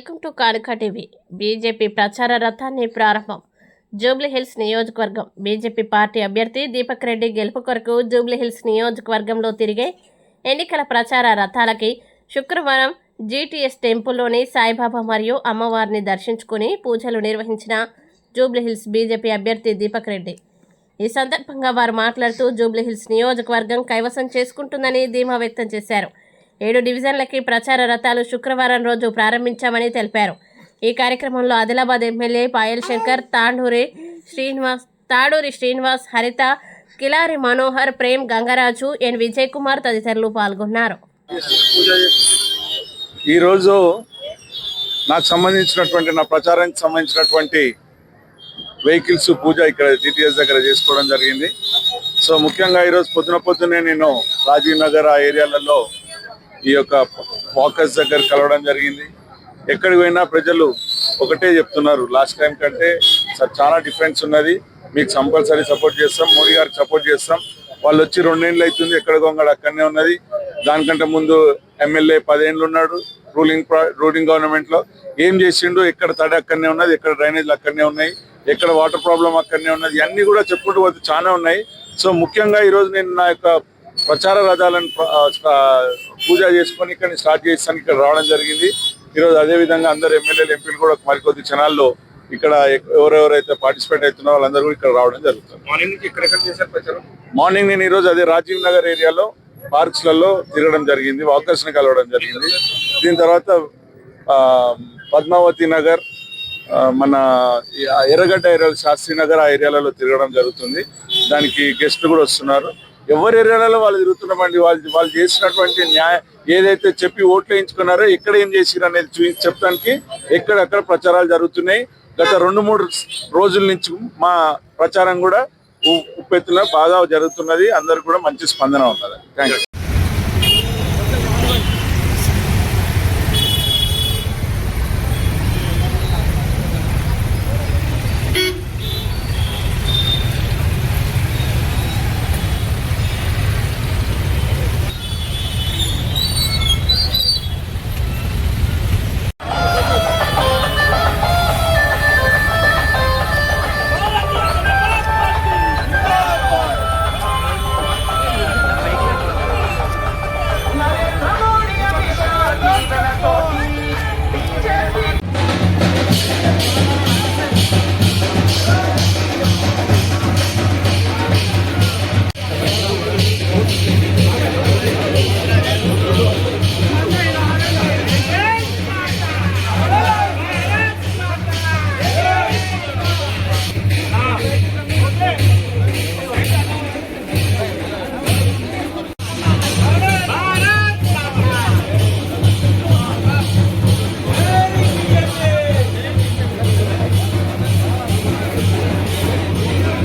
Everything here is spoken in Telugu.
To Kanuka TV. బీజేపీ ప్రచార రథాన్ని ప్రారంభం. జూబ్లీహిల్స్ నియోజకవర్గం. బీజేపీ పార్టీ అభ్యర్థి దీపక్ రెడ్డి గెలుపు కొరకు జూబ్లీహిల్స్ నియోజకవర్గంలో తిరిగే ఎన్నికల ప్రచార రథాలకి శుక్రవారం జీటీఎస్ టెంపుల్లోని సాయిబాబా మరియు అమ్మవారిని దర్శించుకుని పూజలు నిర్వహించిన జూబ్లీహిల్స్ బీజేపీ అభ్యర్థి దీపక్ రెడ్డి. ఈ సందర్భంగా వారు మాట్లాడుతూ జూబ్లీహిల్స్ నియోజకవర్గం కైవసం చేసుకుంటుందని ధీమా వ్యక్తం చేశారు. ఏడు డివిజన్లకి ప్రచార రథాలు శుక్రవారం రోజు ప్రారంభించామని తెలిపారు. ఈ కార్యక్రమంలో ఆదిలాబాద్ ఎమ్మెల్యే పాయల్ శంకర్ తాండూరి శ్రీనివాస్ తాడూరి శ్రీనివాస్ హరిత కిలారి మనోహర్ ప్రేమ్ గంగరాజు ఎన్ విజయ్ కుమార్ తదితరులు పాల్గొన్నారు. ఈరోజు నాకు సంబంధించినటువంటి నా ప్రచారానికి సంబంధించినటువంటి వెహికల్స్ పూజ ఇక్కడ టీటీఎస్ దగ్గర చేసుకోవడం జరిగింది. సో ముఖ్యంగా ఈరోజు పొద్దున పొద్దునే నేను రాజీవ్ నగర్ ఆ ఏరియాలలో ఈ యొక్క వాకర్స్ దగ్గర కలవడం జరిగింది. ఎక్కడికి పోయినా ప్రజలు ఒకటే చెప్తున్నారు లాస్ట్ టైం కంటే సార్ చాలా డిఫరెన్స్ ఉన్నది. మీకు కంపల్సరీ సపోర్ట్ చేస్తాం మోడీ గారికి సపోర్ట్ చేస్తాం. వాళ్ళు వచ్చి రెండేళ్ళు అవుతుంది ఎక్కడ గొంగడ అక్కడనే ఉన్నది. దానికంటే ముందు ఎమ్మెల్యే పదేళ్ళు ఉన్నాడు రూలింగ్ రూలింగ్ గవర్నమెంట్లో ఏం చేసిండు? ఎక్కడ తడి అక్కడనే ఉన్నది ఎక్కడ డ్రైనేజ్లు అక్కడనే ఉన్నాయి ఎక్కడ వాటర్ ప్రాబ్లం అక్కడనే ఉన్నది అన్నీ కూడా చెప్పుకుంటూ పోతే చాలా ఉన్నాయి. సో ముఖ్యంగా ఈరోజు నేను నా యొక్క ప్రచార రథాలను పూజ చేసుకొని ఇక్కడ స్టార్ట్ చేస్తాను ఇక్కడ రావడం జరిగింది. ఈరోజు అదే విధంగా అందరు ఎమ్మెల్యేలు ఎంపీలు కూడా మరికొద్ది క్షణాల్లో ఇక్కడ ఎవరెవరైతే పార్టిసిపేట్ అవుతున్నారో వాళ్ళందరూ కూడా ఇక్కడ రావడం జరుగుతుంది. మార్నింగ్ నేను ఈరోజు అదే రాజీవ్ నగర్ ఏరియాలో పార్క్స్లలో తిరగడం జరిగింది వాకర్స్ని కలవడం జరిగింది. దీని తర్వాత పద్మావతి నగర్ మన ఎర్రగడ్డ ఏరియా శాస్త్రి నగర్ ఆ ఏరియాలలో తిరగడం జరుగుతుంది. దానికి గెస్ట్లు కూడా వస్తున్నారు. ఎవరి ఏరియాలలో వాళ్ళు తిరుగుతున్నామండి? వాళ్ళు వాళ్ళు చేసినటువంటి న్యాయ ఏదైతే చెప్పి ఓట్లు వేయించుకున్నారో ఎక్కడ ఏం చేసిరు అనేది చూ చెప్పడానికి ఎక్కడెక్కడ ప్రచారాలు జరుగుతున్నాయి. గత రెండు మూడు రోజుల నుంచి మా ప్రచారం కూడా ఉ- ఉప్పెత్తున బాగా జరుగుతున్నది. అందరు కూడా మంచి స్పందన ఉన్నది. Thank you